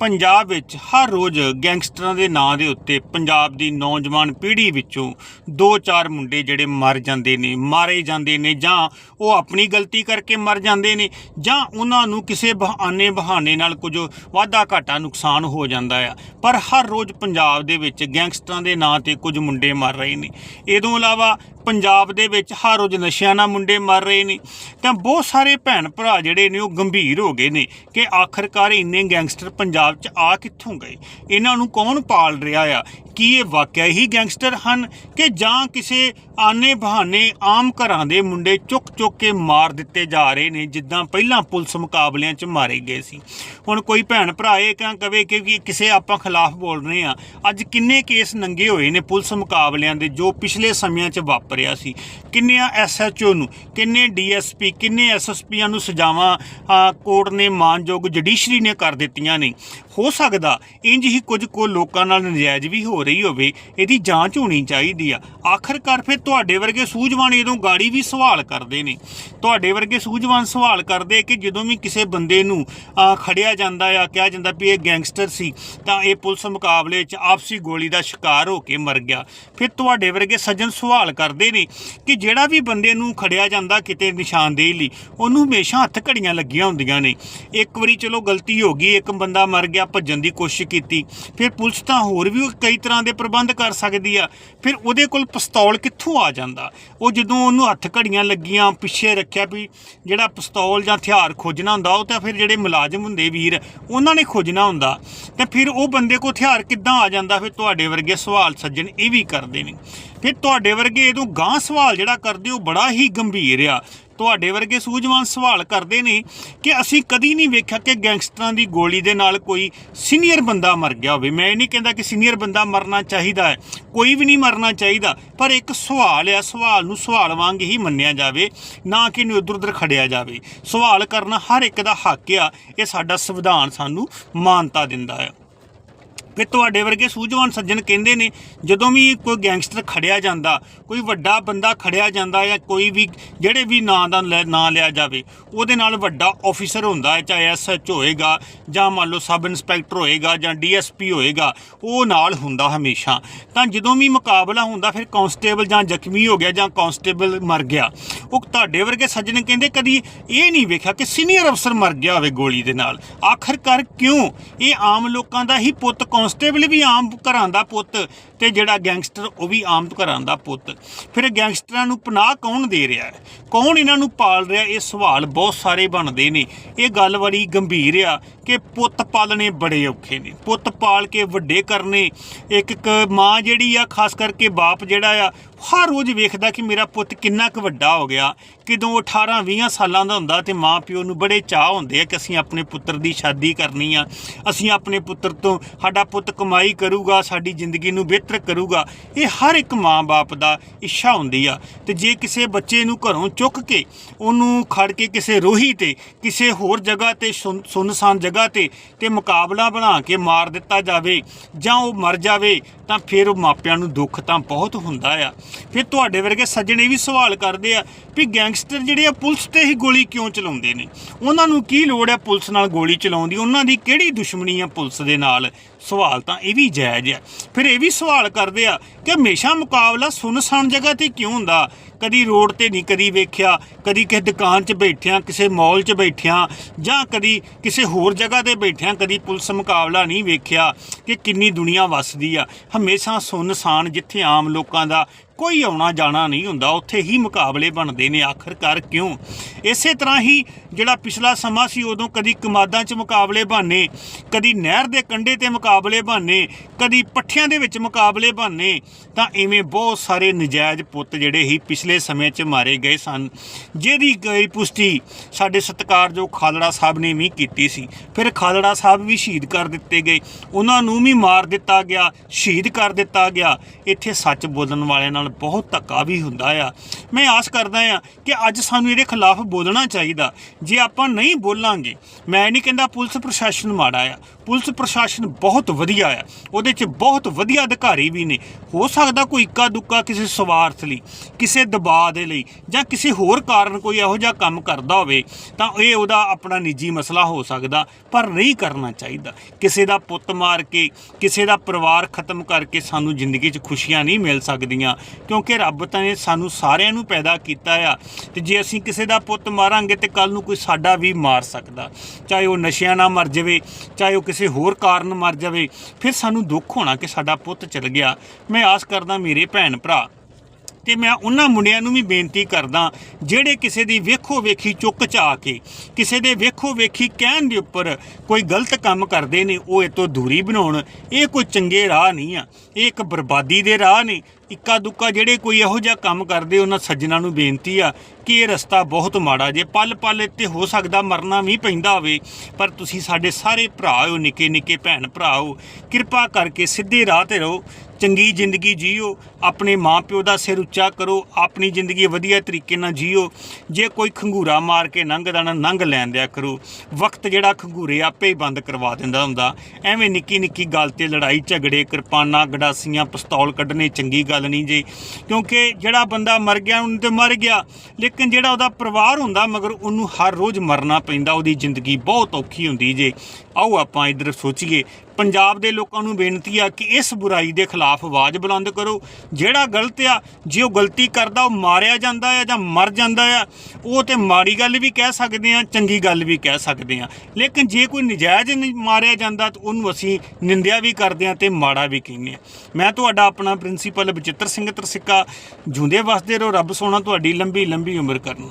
ਪੰਜਾਬ ਵਿੱਚ ਹਰ ਰੋਜ਼ ਗੈਂਗਸਟਰਾਂ ਦੇ ਨਾਂ ਦੇ ਉੱਤੇ ਪੰਜਾਬ ਦੀ ਨੌਜਵਾਨ ਪੀੜ੍ਹੀ ਵਿੱਚੋਂ ਦੋ ਚਾਰ ਮੁੰਡੇ ਜਿਹੜੇ ਮਰ ਜਾਂਦੇ ਨੇ, ਮਾਰੇ ਜਾਂਦੇ ਨੇ ਜਾਂ ਉਹ ਆਪਣੀ ਗਲਤੀ ਕਰਕੇ ਮਰ ਜਾਂਦੇ ਨੇ ਜਾਂ ਉਹਨਾਂ ਨੂੰ ਕਿਸੇ ਬਹਾਨੇ ਬਹਾਨੇ ਨਾਲ ਕੁਝ ਵਾਧਾ ਘਾਟਾ ਨੁਕਸਾਨ ਹੋ ਜਾਂਦਾ ਆ। ਪਰ ਹਰ ਰੋਜ਼ ਪੰਜਾਬ ਦੇ ਵਿੱਚ ਗੈਂਗਸਟਰਾਂ ਦੇ ਨਾਂ ਤੇ ਕੁਝ ਮੁੰਡੇ ਮਰ ਰਹੇ ਨੇ। ਇਹ ਤੋਂ ਇਲਾਵਾ ਪੰਜਾਬ ਦੇ ਵਿੱਚ ਹਰ ਰੋਜ਼ ਨਸ਼ਿਆਂ ਨਾਲ ਮੁੰਡੇ ਮਰ ਰਹੇ ਨੇ। ਤਾਂ ਬਹੁਤ ਸਾਰੇ ਭੈਣ ਭਰਾ ਜਿਹੜੇ ਨੇ ਉਹ ਗੰਭੀਰ ਹੋ ਗਏ ਨੇ ਕਿ ਆਖਰਕਾਰ ਇੰਨੇ ਗੈਂਗਸਟਰ ਪੰਜਾਬ 'ਚ ਆ ਕਿੱਥੋਂ ਗਏ? ਇਹਨਾਂ ਨੂੰ ਕੌਣ ਪਾਲ ਰਿਹਾ ਆ? ਕੀ ਇਹ ਵਾਕਿਆ ਹੀ ਗੈਂਗਸਟਰ ਹਨ ਕਿ ਜਾਂ ਕਿਸੇ ਆਨੇ ਬਹਾਨੇ ਆਮ ਘਰਾਂ ਦੇ ਮੁੰਡੇ ਚੁੱਕ ਚੁੱਕ ਕੇ ਮਾਰ ਦਿੱਤੇ ਜਾ ਰਹੇ ਨੇ, ਜਿੱਦਾਂ ਪਹਿਲਾਂ ਪੁਲਿਸ ਮੁਕਾਬਲਿਆਂ 'ਚ ਮਾਰੇ ਗਏ ਸੀ। ਹੁਣ ਕੋਈ ਭੈਣ ਭਰਾ ਇਹ ਕਾਂ ਕਵੇ ਕਿ ਕਿਸੇ ਆਪਾਂ ਖਿਲਾਫ ਬੋਲ ਰਹੇ ਆ ਅੱਜ ਕਿੰਨੇ ਕੇਸ ਨੰਗੇ ਹੋਏ ਨੇ ਪੁਲਿਸ ਮੁਕਾਬਲਿਆਂ ਦੇ ਜੋ ਪਿਛਲੇ ਸਮਿਆਂ 'ਚ ਵਾਪਰਿਆ ਸੀ। ਕਿੰਨਿਆਂ ਐਸਐਚਓ ਨੂੰ, ਕਿੰਨੇ ਡੀਐਸਪੀ ਕਿੰਨੇ ਐਸਐਸਪੀਆਂ ਨੂੰ ਸਜ਼ਾਵਾਂ ਕੋਰਟ ਨੇ ਮਾਨਯੋਗ ਜੁਡੀਸ਼ਰੀ ਨੇ ਕਰ ਦਿੱਤੀਆਂ ਨੇ। ਹੋ ਸਕਦਾ ਇੰਜ ਹੀ ਕੁਝ ਕੋ ਲੋਕਾਂ ਨਾਲ ਨਜਾਇਜ਼ ਵੀ ਹੋ ਰਹੀ ਹੋਵੇ, ਇਹਦੀ ਜਾਂਚ ਹੋਣੀ ਚਾਹੀਦੀ ਆ। ਆਖਰਕਾਰ ਫਿਰ ਤੁਹਾਡੇ ਵਰਗੇ ਸੂਝਵਾਨ ਇਹਦੋਂ ਗਾੜੀ ਵੀ ਸਵਾਲ ਕਰਦੇ ਨੇ, ਤੁਹਾਡੇ ਵਰਗੇ ਸੂਝਵਾਨ ਸਵਾਲ ਕਰਦੇ ਕਿ ਜਦੋਂ ਵੀ ਕਿਸੇ ਬੰਦੇ ਨੂੰ ਖੜਿਆ ਜਾਂਦਾ ਆ, ਕਿਹਾ ਜਾਂਦਾ ਵੀ ਇਹ ਗੈਂਗਸਟਰ ਸੀ, ਤਾਂ ਇਹ ਪੁਲਿਸ ਮੁਕਾਬਲੇ 'ਚ ਆਪਸੀ ਗੋਲੀ ਦਾ ਸ਼ਿਕਾਰ ਹੋ ਕੇ ਮਰ ਗਿਆ। ਫਿਰ ਤੁਹਾਡੇ ਵਰਗੇ ਸੱਜਣ ਸਵਾਲ ਕਰਦੇ ਨੇ ਕਿ ਜਿਹੜਾ ਵੀ ਬੰਦੇ ਨੂੰ ਖੜਿਆ ਜਾਂਦਾ ਕਿਤੇ ਨਿਸ਼ਾਨਦੇਹੀ ਲਈ, ਉਹਨੂੰ ਹਮੇਸ਼ਾ ਹੱਥ ਘੜੀਆਂ ਲੱਗੀਆਂ ਹੁੰਦੀਆਂ ਨੇ। ਇੱਕ ਵਾਰੀ ਚਲੋ ਗਲਤੀ ਹੋ ਗਈ, ਇੱਕ ਬੰਦਾ ਮਰ ਗਿਆ, ਭੱਜਣ ਦੀ ਕੋਸ਼ਿਸ਼ ਕੀਤੀ, ਫਿਰ ਪੁਲਿਸ ਤਾਂ ਹੋਰ ਵੀ ਕਈ ਤਰ੍ਹਾਂ ਦੇ ਪ੍ਰਬੰਧ ਕਰ ਸਕਦੀ ਆ। ਫਿਰ ਉਹਦੇ ਕੋਲ ਪਿਸਤੌਲ ਕਿੱਥੋਂ ਆ ਜਾਂਦਾ। ਉਹ ਜਦੋਂ ਉਹਨੂੰ ਹੱਥ ਘੜੀਆਂ ਲੱਗੀਆਂ, ਪਿੱਛੇ ਰੱਖਿਆ ਵੀ ਜਿਹੜਾ ਪਿਸਤੌਲ ਜਾਂ ਹਥਿਆਰ ਖੋਜਣਾ ਹੁੰਦਾ, ਉਹ ਤਾਂ ਫਿਰ ਜਿਹੜੇ ਮੁਲਾਜ਼ਮ ਹੁੰਦੇ ਵੀਰ, ਉਹਨਾਂ ਨੇ ਖੋਜਣਾ ਹੁੰਦਾ। ਤੇ ਫਿਰ ਉਹ ਬੰਦੇ ਕੋਲ ਹਥਿਆਰ ਕਿੱਦਾਂ ਆ ਜਾਂਦਾ, ਫਿਰ ਤੁਹਾਡੇ ਵਰਗੇ ਸਵਾਲ ਸੱਜਣ ਇਹ ਵੀ ਕਰਦੇ ਨੇ। ਫਿਰ ਤੁਹਾਡੇ ਵਰਗੇ ਇਹਦੋਂ ਗਾਂ ਸਵਾਲ ਜਿਹੜਾ ਕਰਦੇ, ਉਹ ਬੜਾ ਹੀ ਗੰਭੀਰ ਆ। ਤੁਹਾਡੇ ਵਰਗੇ ਸੂਝਵਾਨ ਸਵਾਲ ਕਰਦੇ ਨੇ ਕਿ ਅਸੀਂ ਕਦੀ ਨਹੀਂ ਵੇਖਿਆ ਕਿ ਗੈਂਗਸਟਰਾਂ ਦੀ ਗੋਲੀ ਦੇ ਨਾਲ ਕੋਈ ਸੀਨੀਅਰ ਬੰਦਾ ਮਰ ਗਿਆ ਹੋਵੇ। ਮੈਂ ਇਹ ਨਹੀਂ ਕਹਿੰਦਾ ਕਿ ਸੀਨੀਅਰ ਬੰਦਾ ਮਰਨਾ ਚਾਹੀਦਾ ਹੈ, ਕੋਈ ਵੀ ਨਹੀਂ ਮਰਨਾ ਚਾਹੀਦਾ, ਪਰ ਇੱਕ ਸਵਾਲ ਆ ਸਵਾਲ ਨੂੰ ਸਵਾਲ ਵਾਂਗ ਹੀ ਮੰਨਿਆ ਜਾਵੇ, ਨਾ ਕਿ ਇਹਨੂੰ ਉਧਰ ਉਧਰ ਖੜਿਆ ਜਾਵੇ। ਸਵਾਲ ਕਰਨਾ ਹਰ ਇੱਕ ਦਾ ਹੱਕ ਆ, ਇਹ ਸਾਡਾ ਸੰਵਿਧਾਨ ਸਾਨੂੰ ਮਾਨਤਾ ਦਿੰਦਾ ਹੈ। ਫਿਰ ਤੁਹਾਡੇ ਵਰਗੇ ਸੂਝਵਾਨ ਸੱਜਣ ਕਹਿੰਦੇ ਨੇ, ਜਦੋਂ ਵੀ ਕੋਈ ਗੈਂਗਸਟਰ ਖੜਿਆ ਜਾਂਦਾ, ਕੋਈ ਵੱਡਾ ਬੰਦਾ ਖੜਿਆ ਜਾਂਦਾ ਜਾਂ ਕੋਈ ਵੀ ਜਿਹੜੇ ਵੀ ਨਾਂ ਦਾ ਲੈ- ਨਾਂ ਲਿਆ ਜਾਵੇ, ਉਹਦੇ ਨਾਲ ਵੱਡਾ ਆਫੀਸਰ ਹੁੰਦਾ ਹੈ, ਚਾਹੇ ਐਸਐਚ ਹੋਏਗਾ ਜਾਂ ਮੰਨ ਲਓ ਸਬ ਇੰਸਪੈਕਟਰ ਹੋਏਗਾ ਜਾਂ ਡੀਐਸਪੀ ਹੋਏਗਾ, ਉਹ ਨਾਲ ਹੁੰਦਾ ਹਮੇਸ਼ਾ। ਤਾਂ ਜਦੋਂ ਵੀ ਮੁਕਾਬਲਾ ਹੁੰਦਾ, ਫਿਰ ਕਾਂਸਟੇਬਲ ਜਾਂ ਜ਼ਖਮੀ ਹੋ ਗਿਆ ਜਾਂ ਕਾਂਸਟੇਬਲ ਮਰ ਗਿਆ, ਉਹ ਤੁਹਾਡੇ ਵਰਗੇ ਸੱਜਣ ਕਹਿੰਦੇ ਕਦੀ ਇਹ ਨਹੀਂ ਵੇਖਿਆ ਕਿ ਸੀਨੀਅਰ ਅਫਸਰ ਮਰ ਗਿਆ ਹੋਵੇ ਗੋਲੀ ਦੇ ਨਾਲ। ਆਖਰਕਾਰ ਕਿਉਂ? ਇਹ ਆਮ ਲੋਕਾਂ ਦਾ ਹੀ ਪੁੱਤ ਕੌਣ ਕਾਂਸਟੇਬਲ ਵੀ ਆਮ ਘਰਾਂ ਦਾ ਪੁੱਤ ਤੇ ਜਿਹੜਾ ਗੈਂਗਸਟਰ ਉਹ ਵੀ ਆਮ ਘਰਾਂ ਦਾ ਪੁੱਤ। ਫਿਰ ਗੈਂਗਸਟਰਾਂ ਨੂੰ ਪਨਾਹ ਕੌਣ ਦੇ ਰਿਹਾ ਹੈ? ਕੌਣ ਇਹਨਾਂ ਨੂੰ ਪਾਲ ਰਿਹਾ? ਇਹ ਸਵਾਲ ਬਹੁਤ ਸਾਰੇ ਬਣਦੇ ਨੇ। ਇਹ ਗੱਲ ਬੜੀ ਗੰਭੀਰ ਆ ਕਿ ਪੁੱਤ ਪਾਲਣੇ ਬੜੇ ਔਖੇ ਨੇ। ਪੁੱਤ ਪਾਲ ਕੇ ਵੱਡੇ ਕਰਨੇ, ਇੱਕ ਇੱਕ ਮਾਂ ਜਿਹੜੀ ਆ, ਖਾਸ ਕਰਕੇ ਬਾਪ ਜਿਹੜਾ ਆ, ਹਰ ਰੋਜ਼ ਵੇਖਦਾ ਕਿ ਮੇਰਾ ਪੁੱਤ ਕਿੰਨਾ ਕੁ ਵੱਡਾ ਹੋ ਗਿਆ। ਕਿਦੋਂ 18 20 ਸਾਲਾਂ ਦਾ ਹੁੰਦਾ ਤੇ ਮਾਂ ਪਿਓ ਨੂੰ ਬੜੇ ਚਾਹ ਹੁੰਦੇ ਆ ਕਿ ਅਸੀਂ ਆਪਣੇ ਪੁੱਤਰ ਦੀ ਸ਼ਾਦੀ ਕਰਨੀ ਆ। ਅਸੀਂ ਆਪਣੇ ਪੁੱਤਰ ਤੋਂ ਸਾਡਾ ਪੁੱਤ ਕਮਾਈ ਕਰੂਗਾ, ਸਾਡੀ ਜ਼ਿੰਦਗੀ ਨੂੰ ਬਿਹਤਰ ਕਰੂਗਾ। ਇਹ ਹਰ ਇੱਕ ਮਾਂ-ਬਾਪ ਦਾ ਇੱਛਾ ਹੁੰਦੀ ਆ। ਤੇ ਜੇ ਕਿਸੇ ਬੱਚੇ ਨੂੰ ਘਰੋਂ ਚੁੱਕ ਕੇ ਉਹਨੂੰ ਖੜ ਕੇ ਕਿਸੇ ਰੋਹੀ ਤੇ, ਕਿਸੇ ਹੋਰ ਜਗ੍ਹਾ ਤੇ, ਸੁੰਨ- ਸੁੰਨਸਾਨ ਜਗ੍ਹਾ ਤੇ ਤੇ ਮੁਕਾਬਲਾ ਬਣਾ ਕੇ ਮਾਰ ਦਿੱਤਾ ਜਾਵੇ ਜਾਂ ਉਹ ਮਰ ਜਾਵੇ, ਤਾਂ ਫਿਰ ਉਹ ਮਾਪਿਆਂ ਨੂੰ ਦੁੱਖ ਤਾਂ ਬਹੁਤ ਹੁੰਦਾ ਆ। ਫਿਰ ਤੁਹਾਡੇ ਵਰਗੇ ਸੱਜਣ ਇਹ ਵੀ ਸਵਾਲ ਕਰਦੇ ਆ ਵੀ ਗੈਂਗਸਟਰ ਜਿਹੜੇ ਆ ਪੁਲਿਸ ਤੇ ਹੀ ਗੋਲੀ ਕਿਉਂ ਚਲਾਉਂਦੇ ਨੇ? ਉਹਨਾਂ ਨੂੰ ਕੀ ਲੋੜ ਹੈ ਪੁਲਿਸ ਨਾਲ ਗੋਲੀ ਚਲਾਉਣ ਦੀ? ਉਹਨਾਂ ਦੀ ਕਿਹੜੀ ਦੁਸ਼ਮਣੀ ਆ ਪੁਲਿਸ ਦੇ ਨਾਲ? ਸਵਾਲ ਤਾਂ ਇਹ ਵੀ ਜਾਇਜ਼ ਆ। ਫਿਰ ਇਹ ਵੀ ਸਵਾਲ ਕਰਦੇ ਆ ਕਿ ਹਮੇਸ਼ਾ ਮੁਕਾਬਲਾ ਸੁਨਸਾਨ ਜਗ੍ਹਾ ਤੇ ਕਿਉਂ ਹੁੰਦਾ? ਕਦੀ ਰੋਡ ਤੇ ਨਹੀਂ ਕਦੀ ਵੇਖਿਆ, ਕਦੀ ਕਿਸੇ ਦੁਕਾਨ 'ਚ ਬੈਠਿਆਂ, ਕਿਸੇ ਮਾਲ 'ਚ ਬੈਠਿਆਂ, ਜਾਂ ਕਦੀ ਕਿਸੇ ਹੋਰ ਜਗ੍ਹਾ ਤੇ ਬੈਠਿਆਂ, ਕਦੀ ਪੁਲਿਸ ਮੁਕਾਬਲਾ ਨਹੀਂ ਵੇਖਿਆ ਕਿ ਕਿੰਨੀ ਦੁਨੀਆ ਵੱਸਦੀ ਆ। ਹਮੇਸ਼ਾ ਸੁਨਸਾਨ ਜਿੱਥੇ ਆਮ ਲੋਕਾਂ ਦਾ ਕੋਈ ਆਉਣਾ ਜਾਣਾ ਨਹੀਂ ਹੁੰਦਾ। ਉੱਥੇ ਹੀ ਮੁਕਾਬਲੇ ਬਣਦੇ ਨੇ ਆਖਰਕਾਰ ਕਿਉਂ? ਇਸੇ ਤਰ੍ਹਾਂ ਹੀ ਜਿਹੜਾ ਪਿਛਲਾ ਸਮਾਂ ਸੀ, ਉਦੋਂ ਕਦੀ ਕਮਾਦਾਂ 'ਚ ਮੁਕਾਬਲੇ ਬਾਨੇ ਕਦੀ ਨਹਿਰ ਦੇ ਕੰਢੇ ਤੇ ਮੁਕਾਬਲੇ ਬਾਨੇ ਕਦੀ ਪੱਠਿਆਂ ਦੇ ਵਿੱਚ ਮੁਕਾਬਲੇ ਬਾਨੇ ਤਾਂ ਇਵੇਂ ਬਹੁਤ ਸਾਰੇ ਨਜਾਇਜ਼ ਪੁੱਤ ਜਿਹੜੇ ਹੀ ਪਿਛਲੇ ਸਮੇਂ 'ਚ ਮਾਰੇ ਗਏ ਸਨ। ਜਿਹਦੀ ਗਈ ਪੁਸ਼ਟੀ ਸਾਡੇ ਸਤਿਕਾਰਯੋਗ ਖਾਲੜਾ ਸਾਹਿਬ ਨੇ ਵੀ ਕੀਤੀ ਸੀ। ਫਿਰ ਖਾਲੜਾ ਸਾਹਿਬ ਵੀ ਸ਼ਹੀਦ ਕਰ ਦਿੱਤੇ ਗਏ। ਉਹਨਾਂ ਨੂੰ ਵੀ ਮਾਰ ਦਿੱਤਾ ਗਿਆ, ਸ਼ਹੀਦ ਕਰ ਦਿੱਤਾ ਗਿਆ। ਇੱਥੇ ਸੱਚ ਬੋਲਣ ਵਾਲਿਆਂ ਨਾਲ ਨਾਲ ਬਹੁਤ ਧੱਕਾ ਵੀ ਹੁੰਦਾ ਆ। ਮੈਂ ਆਸ ਕਰਦਾ ਆ ਕਿ ਅੱਜ ਸਾਨੂੰ ਇਹਦੇ ਖਿਲਾਫ ਬੋਲਣਾ ਚਾਹੀਦਾ। ਜੇ ਆਪਾਂ ਨਹੀਂ ਬੋਲਾਂਗੇ, ਮੈਂ ਨਹੀਂ ਕਹਿੰਦਾ ਪੁਲਿਸ ਪ੍ਰਸ਼ਾਸਨ ਮਾੜਾ ਆ। ਪੁਲਿਸ ਪ੍ਰਸ਼ਾਸਨ ਬਹੁਤ ਵਧੀਆ ਆ। ਉਹਦੇ 'ਚ ਬਹੁਤ ਵਧੀਆ ਅਧਿਕਾਰੀ ਵੀ ਨੇ। ਹੋ ਸਕਦਾ ਕੋਈ ਇੱਕਾ ਦੁੱਕਾ ਕਿਸੇ ਸਵਾਰਥ ਲਈ, ਕਿਸੇ ਦਬਾਅ ਦੇ ਲਈ, ਜਾਂ ਕਿਸੇ ਹੋਰ ਕਾਰਨ ਕੋਈ ਇਹੋ ਜਿਹਾ ਕੰਮ ਕਰਦਾ ਹੋਵੇ, ਤਾਂ ਇਹ ਉਹਦਾ ਆਪਣਾ ਨਿੱਜੀ ਮਸਲਾ ਹੋ ਸਕਦਾ, ਪਰ ਨਹੀਂ ਕਰਨਾ ਚਾਹੀਦਾ। ਕਿਸੇ ਦਾ ਪੁੱਤ ਮਾਰ ਕੇ, ਕਿਸੇ ਦਾ ਪਰਿਵਾਰ ਖਤਮ ਕਰਕੇ ਸਾਨੂੰ ਜ਼ਿੰਦਗੀ 'ਚ ਖੁਸ਼ੀਆਂ ਨਹੀਂ ਮਿਲ ਸਕਦੀਆਂ, ਕਿਉਂਕਿ ਰੱਬ ਤਾਂ ਨੇ ਸਾਨੂੰ ਸਾਰਿਆਂ ਨੂੰ ਪੈਦਾ ਕੀਤਾ ਆ, ਤੇ ਜੇ ਅਸੀਂ ਕਿਸੇ ਦਾ ਪੁੱਤ ਮਾਰਾਂਗੇ ਤੇ ਕੱਲ ਨੂੰ ਕੋਈ ਸਾਡਾ ਵੀ ਮਾਰ ਸਕਦਾ। ਚਾਹੇ ਉਹ ਨਸ਼ਿਆਂ ਨਾਲ ਮਰ ਜਾਵੇ, ਚਾਹੇ ਉਹ ਕਿਸੇ ਹੋਰ ਕਾਰਨ ਮਰ ਜਾਵੇ, ਫਿਰ ਸਾਨੂੰ ਦੁੱਖ ਹੋਣਾ ਕਿ ਸਾਡਾ ਪੁੱਤ ਚਲ ਗਿਆ। ਮੈਂ ਆਸ ਕਰਦਾ ਮੇਰੇ ਭੈਣ ਭਰਾ ਤੇ ਮੈਂ ਉਹਨਾਂ ਮੁੰਡਿਆਂ ਨੂੰ ਵੀ ਬੇਨਤੀ ਕਰਦਾ ਜਿਹੜੇ ਕਿਸੇ ਦੀ ਵੇਖੋ ਵੇਖੀ ਚੁੱਕ ਚਾ ਕੇ, ਕਿਸੇ ਦੇ ਵੇਖੋ ਵੇਖੀ ਕਹਿਣ ਦੇ ਉੱਪਰ ਕੋਈ ਗਲਤ ਕੰਮ ਕਰਦੇ ਨੇ, ਉਹ ਇਹ ਤੋਂ ਦੂਰੀ ਬਣਾਉਣ, ਇਹ ਕੋਈ ਚੰਗੇ ਰਾਹ ਨਹੀਂ ਆ, ਇਹ ਇੱਕ ਬਰਬਾਦੀ ਦੇ ਰਾਹ ਨੇ ਇੱਕਾ ਦੁੱਕਾ ਜਿਹੜੇ ਕੋਈ ਇਹੋ ਜਿਹਾ ਕੰਮ ਕਰਦੇ, ਉਹਨਾਂ ਸੱਜਣਾ ਨੂੰ ਬੇਨਤੀ ਆ ਕਿ ਇਹ ਰਸਤਾ ਬਹੁਤ ਮਾੜਾ, ਜੇ ਪਲ ਪਲ ਇੱਥੇ ਹੋ ਸਕਦਾ, ਮਰਨਾ ਵੀ ਪੈਂਦਾ ਹੋਵੇ, ਪਰ ਤੁਸੀਂ ਸਾਡੇ ਸਾਰੇ ਭਰਾ ਹੋ ਨਿੱਕੇ ਨਿੱਕੇ ਭੈਣ ਭਰਾ ਹੋ, ਕਿਰਪਾ ਕਰਕੇ ਸਿੱਧੇ ਰਾਹ ਤੇ ਰਹੋ ਚੰਗੀ ਜ਼ਿੰਦਗੀ ਜੀਓ, ਆਪਣੇ ਮਾਪਿਓ ਦਾ ਸਿਰ ਉੱਚਾ ਕਰੋ, ਆਪਣੀ ਜ਼ਿੰਦਗੀ ਵਧੀਆ ਤਰੀਕੇ ਨਾਲ ਜੀਓ। ਜੇ ਕੋਈ ਖੰਗੂਰਾ ਮਾਰ ਕੇ ਲੰਘਦਾ ਨਾ ਲੰਘ ਲੈਣ ਦਿਆ ਕਰੋ। ਵਕਤ ਜਿਹੜਾ ਖੰਗੂਰੇ ਆਪੇ ਹੀ ਬੰਦ ਕਰਵਾ ਦਿੰਦਾ ਹੁੰਦਾ। ਐਵੇਂ ਨਿੱਕੀ ਨਿੱਕੀ ਗੱਲ ਤੇ ਲੜਾਈ, ਝਗੜੇ, ਕਿਰਪਾਨਾਂ, ਗਡਾਸੀਆਂ, ਪਿਸਤੌਲ ਕੱਢਣੇ ਚੰਗੀ ਗੱਲ ਨਹੀਂ ਜੀ। ਕਿਉਂਕਿ ਜਿਹੜਾ ਬੰਦਾ ਮਰ ਗਿਆ, ਉਹਨੂੰ ਤੇ ਮਰ ਗਿਆ। ਲੇਕਿਨ ਜਿਹੜਾ ਉਹਦਾ ਪਰਿਵਾਰ ਹੁੰਦਾ, ਮਗਰ ਉਹਨੂੰ ਹਰ ਰੋਜ਼ ਮਰਨਾ ਪੈਂਦਾ, ਉਹਦੀ ਜ਼ਿੰਦਗੀ ਬਹੁਤ ਔਖੀ ਹੁੰਦੀ ਜੇ। ਆਓ ਆਪਾਂ ਇਧਰ ਸੋਚੀਏ। ਪੰਜਾਬ ਦੇ ਲੋਕਾਂ ਨੂੰ ਬੇਨਤੀ ਆ ਕਿ ਇਸ ਬੁਰਾਈ ਦੇ ਖਿਲਾਫ ਆਵਾਜ਼ ਬੁਲੰਦ ਕਰੋ। ਜਿਹੜਾ ਗਲਤ ਆ, ਜੇ ਉਹ ਗਲਤੀ ਕਰਦਾ, ਉਹ ਮਾਰਿਆ ਜਾਂਦਾ ਆ ਜਾਂ ਮਰ ਜਾਂਦਾ ਆ, ਉਹ ਤੇ ਮਾੜੀ ਗੱਲ ਵੀ ਕਹਿ ਸਕਦੇ ਆ, ਚੰਗੀ ਗੱਲ ਵੀ ਕਹਿ ਸਕਦੇ ਆ। ਲੇਕਿਨ ਜੇ ਕੋਈ ਨਜਾਇਜ਼ ਨਹੀਂ ਮਾਰਿਆ ਜਾਂਦਾ, ਤਾਂ ਉਹਨੂੰ ਅਸੀਂ ਨਿੰਦਿਆ ਵੀ ਕਰਦੇ ਆ ਤੇ ਮਾੜਾ ਵੀ ਕਹਿੰਦੇ ਆ। ਮੈਂ ਤੁਹਾਡਾ ਆਪਣਾ ਪ੍ਰਿੰਸੀਪਲ ਬਚਿੱਤਰ ਸਿੰਘ ਤਰਸਿੱਕਾ। ਜੁੰਦੇ ਵਸਦੇ ਰਹੋ, ਰੱਬ ਸੋਨਾ ਤੁਹਾਡੀ ਲੰਬੀ ਲੰਬੀ ਉਮਰ ਕਰਨ।